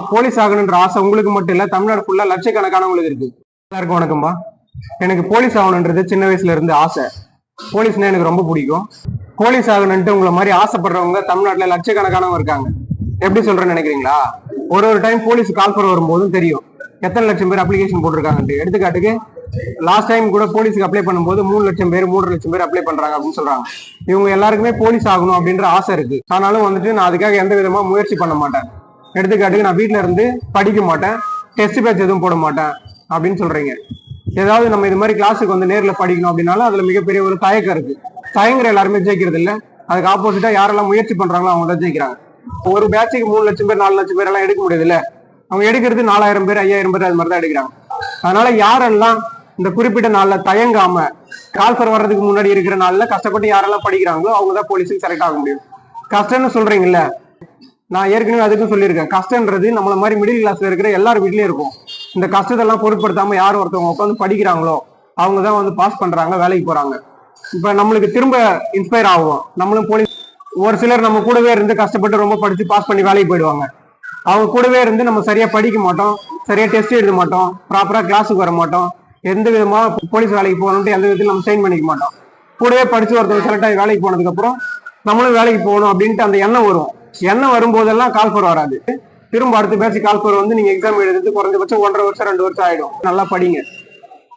Police ஆகணுன்ற ஆசை உங்களுக்கு மட்டும் இல்ல தமிழ்நாடு ஃபுல்லா லட்சக்கணக்கானவங்களுக்கு இருக்கு. எல்லாருக்கும் வணக்கம்பா எனக்கு போலீஸ் ஆகணுன்றது சின்ன வயசுல இருந்து ஆசை. போலீஸ்னா எனக்கு ரொம்ப பிடிக்கும். போலீஸ் ஆகணுன்ட்டு உங்களை மாதிரி ஆசைப்படுறவங்க தமிழ்நாட்டுல லட்சக்கணக்கானவங்க இருக்காங்க. எப்படி சொல்றேன்னு நினைக்கிறீங்களா? ஒரு ஒரு டைம் போலீஸ் கால் பண்ண வரும்போதும் தெரியும். எத்தனை லட்சம் பேர் அப்ளிகேஷன் போட்டிருக்காங்கன்ட்டு. எடுத்துக்காட்டுக்கு லாஸ்ட் டைம் கூட போலீஸ்க்கு அப்ளை பண்ணும்போது மூணு லட்சம் பேர் மூன்று லட்சம் பேர் அப்ளை பண்றாங்க அப்படின்னு சொல்றாங்க. இவங்க எல்லாருக்குமே போலீஸ் ஆகணும் அப்படின்ற ஆசை இருக்கு. ஆனாலும் வந்துட்டு நான் அதுக்காக எந்த விதமா முயற்சி பண்ண மாட்டேன். எடுத்துக்காட்டுக்கு நான் வீட்டில் இருந்து படிக்க மாட்டேன் டெஸ்ட் பேட்ச் எதுவும் போட மாட்டேன் அப்படின்னு சொல்கிறீங்க ஏதாவது நம்ம இது மாதிரி கிளாஸுக்கு வந்து நேரில் படிக்கணும் அப்படின்னாலும் அதில் மிகப்பெரிய ஒரு தயக்கம் இருக்குது தயங்குற எல்லாருமே ஜெயிக்கிறது இல்லை. அதுக்கு ஆப்போசிட்டாக யாரெல்லாம் முயற்சி பண்ணுறாங்களோ அவங்க தான் ஜெயிக்கிறாங்க. ஒரு பேட்சுக்கு மூணு லட்சம் பேர் நாலு லட்சம் பேர் எல்லாம் எடுக்க முடியுதுல்ல அவங்க எடுக்கிறது நாலாயிரம் பேர் ஐயாயிரம் பேர் அது மாதிரி தான் எடுக்கிறாங்க. அதனால யாரெல்லாம் இந்த குறிப்பிட்ட நாளில் தயங்காம கால்ஃபர் வர்றதுக்கு முன்னாடி இருக்கிற நாளில் கஷ்டப்பட்டு யாரெல்லாம் படிக்கிறாங்களோ அவங்க தான் போலீஸுக்கு செலக்ட் ஆக முடியும். கஷ்டம்னு சொல்றீங்கல்ல நான் ஏற்கனவே அதுக்கும் சொல்லியிருக்கேன். கஷ்டன்றது நம்மள மாதிரி மிடில் கிளாஸ்ல இருக்கிற எல்லார் வீட்லயும் இருக்கும். இந்த கஷ்டத்தெல்லாம் பொருட்படுத்தாம யார் ஒருத்தவங்க உட்காந்து படிக்கிறாங்களோ அவங்க தான் வந்து பாஸ் பண்றாங்க வேலைக்கு போறாங்க. இப்ப நம்மளுக்கு திரும்ப இன்ஸ்பயர் ஆகும். நம்மளும் போலீஸ் ஒரு சிலர் நம்ம கூடவே இருந்து கஷ்டப்பட்டு ரொம்ப படிச்சு பாஸ் பண்ணி வேலைக்கு போயிடுவாங்க. அவங்க கூடவே இருந்து நம்ம சரியா படிக்க மாட்டோம் சரியா டெஸ்ட் எழுத மாட்டோம் ப்ராப்பரா கிளாஸுக்கு வர மாட்டோம் எந்த விதமா போலீஸ் வேலைக்கு போகணும்ட்டு எந்த விதத்தில் நம்ம சைன் பண்ணிக்க மாட்டோம். கூடவே படிச்சு ஒருத்தவங்க செலக்ட் ஆகி வேலைக்கு போனதுக்கு அப்புறம் நம்மளும் வேலைக்கு போகணும் அப்படின்ட்டு அந்த எண்ணம் வரும். எண்ணம் வரும்போதெல்லாம் கால்ஃபர் வராது. திரும்ப அடுத்த பேசி கால்பூர் வந்து நீங்க எக்ஸாம் எழுதுறது குறைஞ்சபட்சம் ஒன்றரை வருஷம் ரெண்டு வருஷம் ஆயிடும். நல்லா படிங்க.